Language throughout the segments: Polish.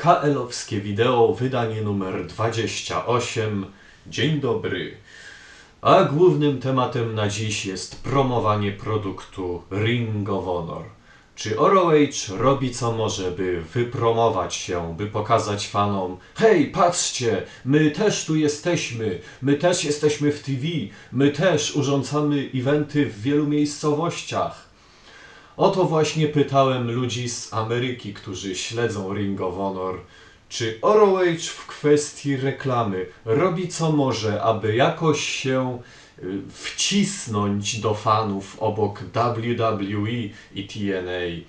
KL-owskie wideo, wydanie numer 28. Dzień dobry. A głównym tematem na dziś jest promowanie produktu Ring of Honor. Czy ROH robi co może, by wypromować się, by pokazać fanom Hej, patrzcie, my też tu jesteśmy, my też jesteśmy w TV, my też urządzamy eventy w wielu miejscowościach. O to właśnie pytałem ludzi z Ameryki, którzy śledzą Ring of Honor. Czy ROH w kwestii reklamy robi co może, aby jakoś się y, wcisnąć do fanów obok WWE i TNA?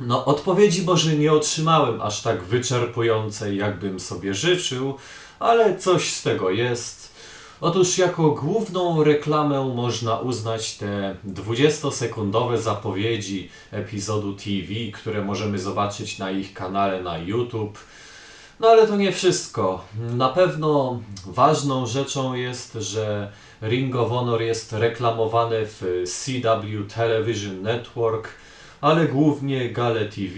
No, odpowiedzi może nie otrzymałem aż tak wyczerpującej, jakbym sobie życzył, ale coś z tego jest. Otóż jako główną reklamę można uznać te 20-sekundowe zapowiedzi epizodu TV, które możemy zobaczyć na ich kanale na YouTube. No ale to nie wszystko. Na pewno ważną rzeczą jest, że Ring of Honor jest reklamowany w CW Television Network, ale głównie Gale TV.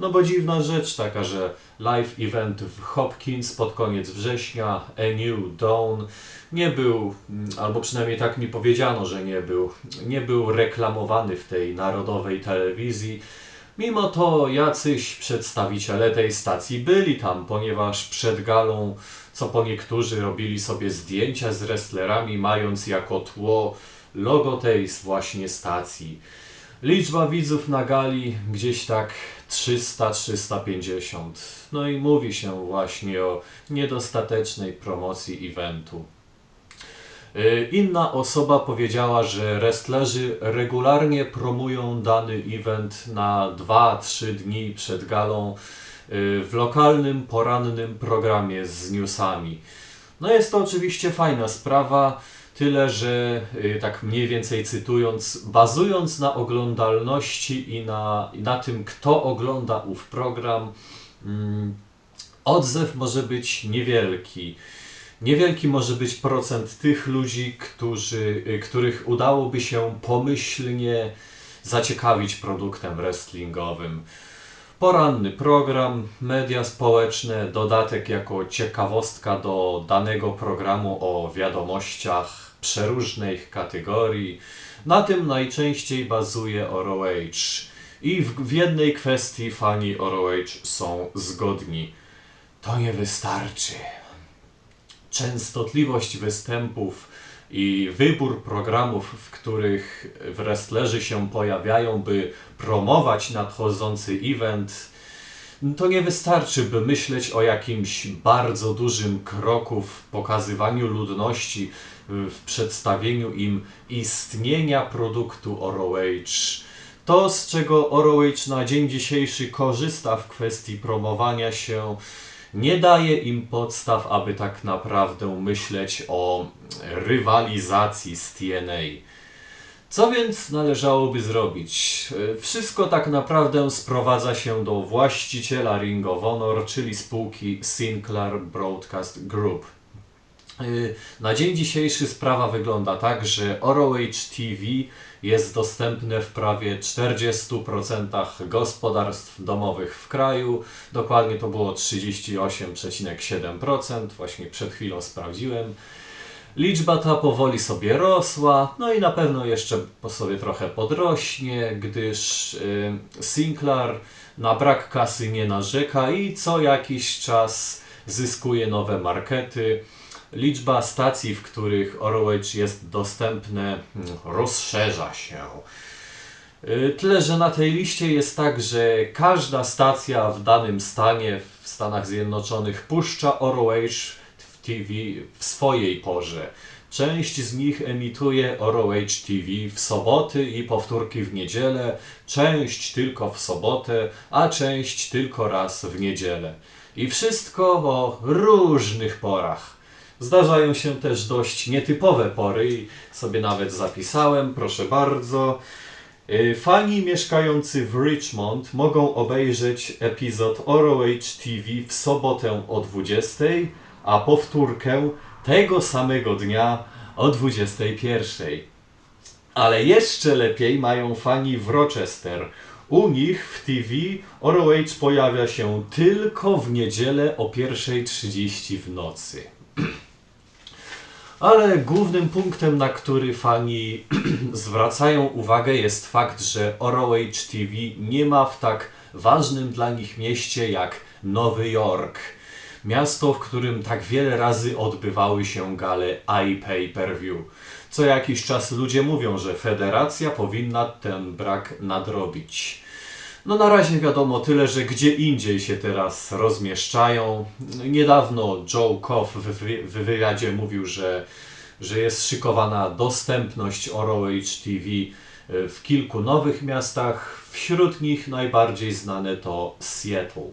No bo dziwna rzecz taka, że live event w Hopkins pod koniec września, A New Dawn, nie był, mm, albo przynajmniej tak mi powiedziano, że nie był, nie był reklamowany w tej narodowej telewizji. Mimo to jacyś przedstawiciele tej stacji byli tam, ponieważ przed galą, co po niektórzy robili sobie zdjęcia z wrestlerami, mając jako tło logo tej właśnie stacji. Liczba widzów na gali gdzieś tak 300-350. No i mówi się właśnie o niedostatecznej promocji eventu. Y, Inna osoba powiedziała, że wrestlerzy regularnie promują dany event na 2-3 dni przed galą y, w lokalnym, porannym programie z newsami. No jest to oczywiście fajna sprawa, tyle że y, tak mniej więcej cytując, bazując na oglądalności i na, na tym, kto ogląda ów program, mm, odzew może być niewielki. Niewielki może być procent tych ludzi, którzy, y, których udałoby się pomyślnie zaciekawić produktem wrestlingowym. Poranny program, media społeczne, dodatek jako ciekawostka do danego programu o wiadomościach przeróżnych kategorii. Na tym najczęściej bazuje ROH. I w, w jednej kwestii fani ROH są zgodni. To nie wystarczy częstotliwość występów i wybór programów, w których wrestlerzy się pojawiają, by promować nadchodzący event, to nie wystarczy, by myśleć o jakimś bardzo dużym kroku w pokazywaniu ludności, w przedstawieniu im istnienia produktu ROH. To, z czego ROH na dzień dzisiejszy korzysta w kwestii promowania się, nie daje im podstaw, aby tak naprawdę myśleć o rywalizacji z TNA. Co więc należałoby zrobić? Wszystko tak naprawdę sprowadza się do właściciela Ring of Honor, czyli spółki Sinclair Broadcast Group. Na dzień dzisiejszy sprawa wygląda tak, że ROH TV jest dostępne w prawie 40% gospodarstw domowych w kraju. Dokładnie to było 38,7%, właśnie przed chwilą sprawdziłem. Liczba ta powoli sobie rosła, no i na pewno jeszcze po sobie trochę podrośnie, gdyż yy, Sinclair na brak kasy nie narzeka i co jakiś czas zyskuje nowe markety. Liczba stacji, w których ROH jest dostępne, rozszerza się. Y, tyle, że na tej liście jest tak, że każda stacja w danym stanie w Stanach Zjednoczonych puszcza ROH w TV w swojej porze. Część z nich emituje ROH TV w soboty i powtórki w niedzielę, część tylko w sobotę, a część tylko raz w niedzielę. I wszystko o różnych porach. Zdarzają się też dość nietypowe pory i sobie nawet zapisałem, proszę bardzo. Y, fani mieszkający w Richmond mogą obejrzeć epizod ROH TV w sobotę o 20, a powtórkę tego samego dnia o 21. Ale jeszcze lepiej mają fani w Rochester. U nich w TV ROH pojawia się tylko w niedzielę o 1.30 w nocy. Ale głównym punktem, na który fani zwracają uwagę, jest fakt, że ROH TV nie ma w tak ważnym dla nich mieście jak Nowy Jork. Miasto, w którym tak wiele razy odbywały się gale iPay per view. Co jakiś czas ludzie mówią, że federacja powinna ten brak nadrobić. No na razie wiadomo tyle, że gdzie indziej się teraz rozmieszczają. Niedawno Joe Koff w, wy- w wywiadzie mówił, że, że jest szykowana dostępność ROH TV e, w kilku nowych miastach. Wśród nich najbardziej znane to Seattle.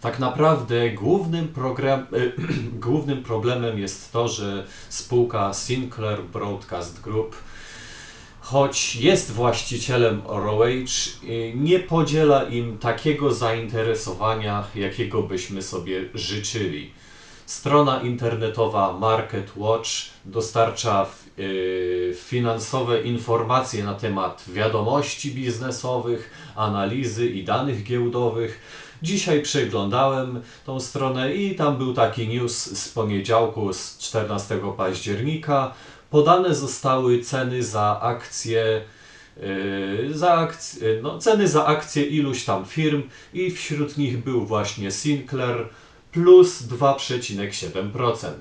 Tak naprawdę głównym, program, głównym problemem jest to, że spółka Sinclair Broadcast Group, choć jest właścicielem ROH, y, nie podziela im takiego zainteresowania, jakiego byśmy sobie życzyli. Strona internetowa Market Watch dostarcza y, finansowe informacje na temat wiadomości biznesowych, analizy i danych giełdowych. Dzisiaj przeglądałem tą stronę i tam był taki news z poniedziałku, z 14 października. Podane zostały ceny za akcje, yy, za akcje, no, ceny za akcje iluś tam firm i wśród nich był właśnie Sinclair plus 2,7%.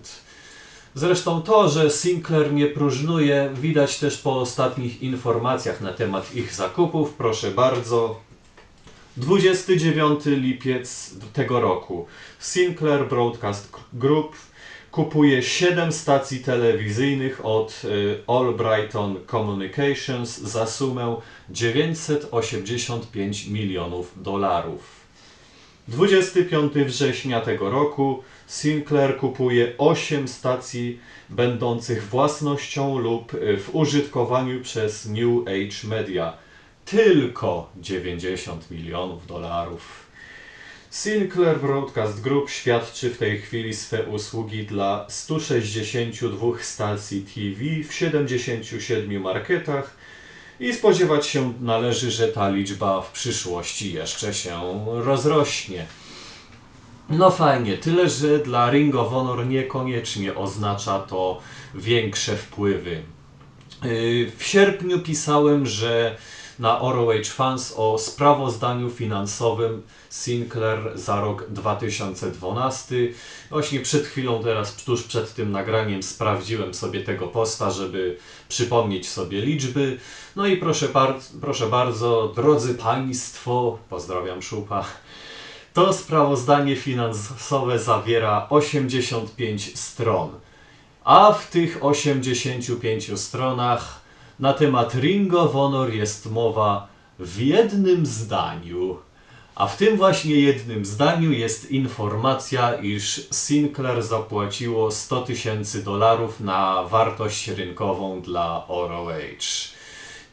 Zresztą to, że Sinclair nie próżnuje, widać też po ostatnich informacjach na temat ich zakupów. Proszę bardzo, 29 lipiec tego roku Sinclair Broadcast Group kupuje 7 stacji telewizyjnych od y, Albrighton Communications za sumę 985 milionów dolarów. 25 września tego roku Sinclair kupuje 8 stacji będących własnością lub y, w użytkowaniu przez New Age Media. Tylko 90 milionów dolarów. Sinclair Broadcast Group świadczy w tej chwili swe usługi dla 162 stacji TV w 77 marketach i spodziewać się należy, że ta liczba w przyszłości jeszcze się rozrośnie. No fajnie, tyle że dla Ring of Honor niekoniecznie oznacza to większe wpływy. Yy, W sierpniu pisałem, że na ROH Fans o sprawozdaniu finansowym Sinclair za rok 2012. Właśnie przed chwilą, teraz tuż przed tym nagraniem sprawdziłem sobie tego posta, żeby przypomnieć sobie liczby. No i proszę, proszę bardzo, drodzy Państwo, pozdrawiam Szupa. To sprawozdanie finansowe zawiera 85 stron. A w tych 85 stronach na temat Ring of Honor jest mowa w jednym zdaniu. A w tym właśnie jednym zdaniu jest informacja, iż Sinclair zapłaciło 100 tysięcy dolarów na wartość rynkową dla ROH.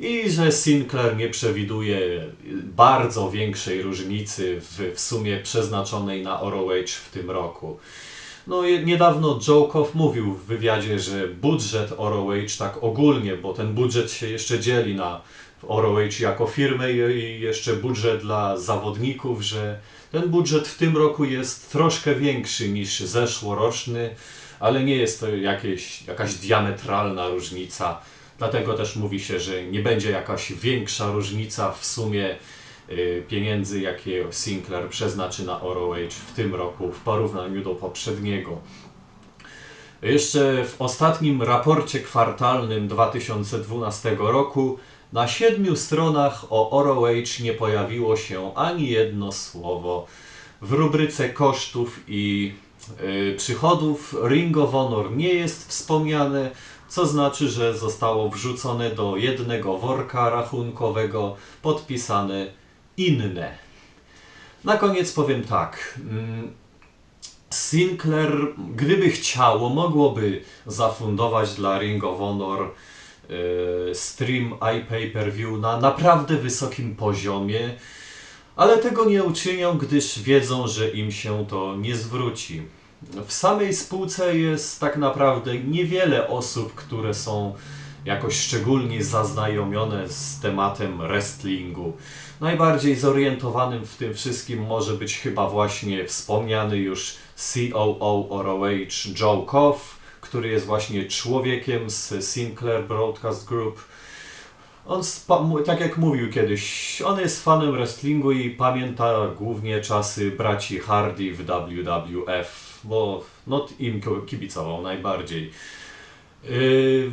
I że Sinclair nie przewiduje bardzo większej różnicy w, w sumie przeznaczonej na ROH w tym roku. No niedawno Joe mówił w wywiadzie, że budżet ROH tak ogólnie, bo ten budżet się jeszcze dzieli na ROH jako firmę i jeszcze budżet dla zawodników, że ten budżet w tym roku jest troszkę większy niż zeszłoroczny, ale nie jest to jakieś, jakaś diametralna różnica. Dlatego też mówi się, że nie będzie jakaś większa różnica w sumie pieniędzy, jakie Sinclair przeznaczy na ROH w tym roku w porównaniu do poprzedniego. Jeszcze w ostatnim raporcie kwartalnym 2012 roku na siedmiu stronach o ROH nie pojawiło się ani jedno słowo. W rubryce kosztów i y, przychodów Ring of Honor nie jest wspomniane, co znaczy, że zostało wrzucone do jednego worka rachunkowego podpisane inne. Na koniec powiem tak. mm, Sinclair, gdyby chciało, mogłoby zafundować dla Ring of Honor e, stream iPay per view na naprawdę wysokim poziomie, ale tego nie uczynią, gdyż wiedzą, że im się to nie zwróci. W samej spółce jest tak naprawdę niewiele osób, które są jakoś szczególnie zaznajomione z tematem wrestlingu. Najbardziej zorientowanym w tym wszystkim może być chyba właśnie wspomniany już COO ROH Joe Koff, który jest właśnie człowiekiem z Sinclair Broadcast Group. On, tak jak mówił kiedyś, on jest fanem wrestlingu i pamięta głównie czasy braci Hardy w WWF, bo no, im ki- kibicował najbardziej. Yy,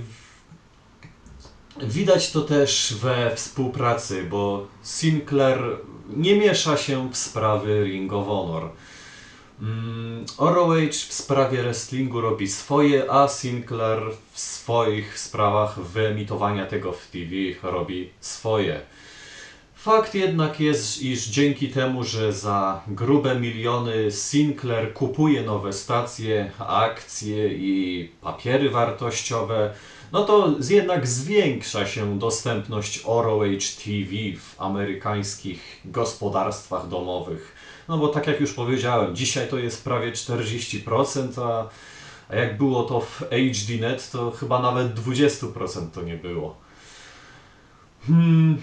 Widać to też we współpracy, bo Sinclair nie miesza się w sprawy Ring of Honor. Mm, ROH w sprawie wrestlingu robi swoje, a Sinclair w swoich sprawach wyemitowania tego w TV robi swoje. Fakt jednak jest, iż dzięki temu, że za grube miliony Sinclair kupuje nowe stacje, akcje i papiery wartościowe, no to jednak zwiększa się dostępność ROH TV w amerykańskich gospodarstwach domowych. No bo tak jak już powiedziałem, dzisiaj to jest prawie 40%, a, a jak było to w HDNet, to chyba nawet 20% to nie było. Hmm,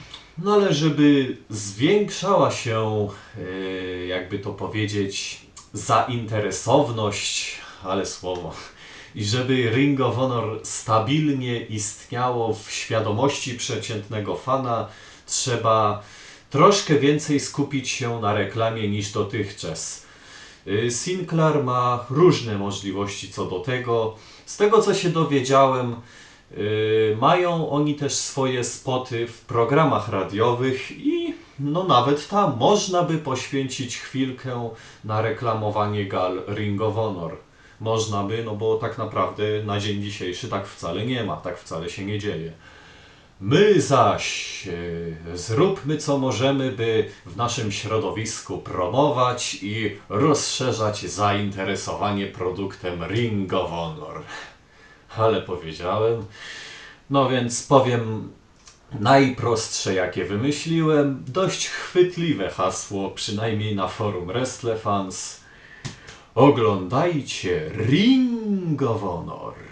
no ale żeby zwiększała się, e, jakby to powiedzieć, zainteresowność, ale słowo, i żeby Ring of Honor stabilnie istniało w świadomości przeciętnego fana, trzeba troszkę więcej skupić się na reklamie niż dotychczas. Y, Sinclair ma różne możliwości co do tego. Z tego co się dowiedziałem, mają oni też swoje spoty w programach radiowych i no nawet tam można by poświęcić chwilkę na reklamowanie gal Ring of Honor. Można by, no bo tak naprawdę na dzień dzisiejszy tak wcale nie ma, tak wcale się nie dzieje. My zaś e, zróbmy co możemy, by w naszym środowisku promować i rozszerzać zainteresowanie produktem Ring of Honor. Ale powiedziałem. No więc powiem najprostsze jakie wymyśliłem, dość chwytliwe hasło, przynajmniej na forum WrestleFans. Oglądajcie Ring of Honor.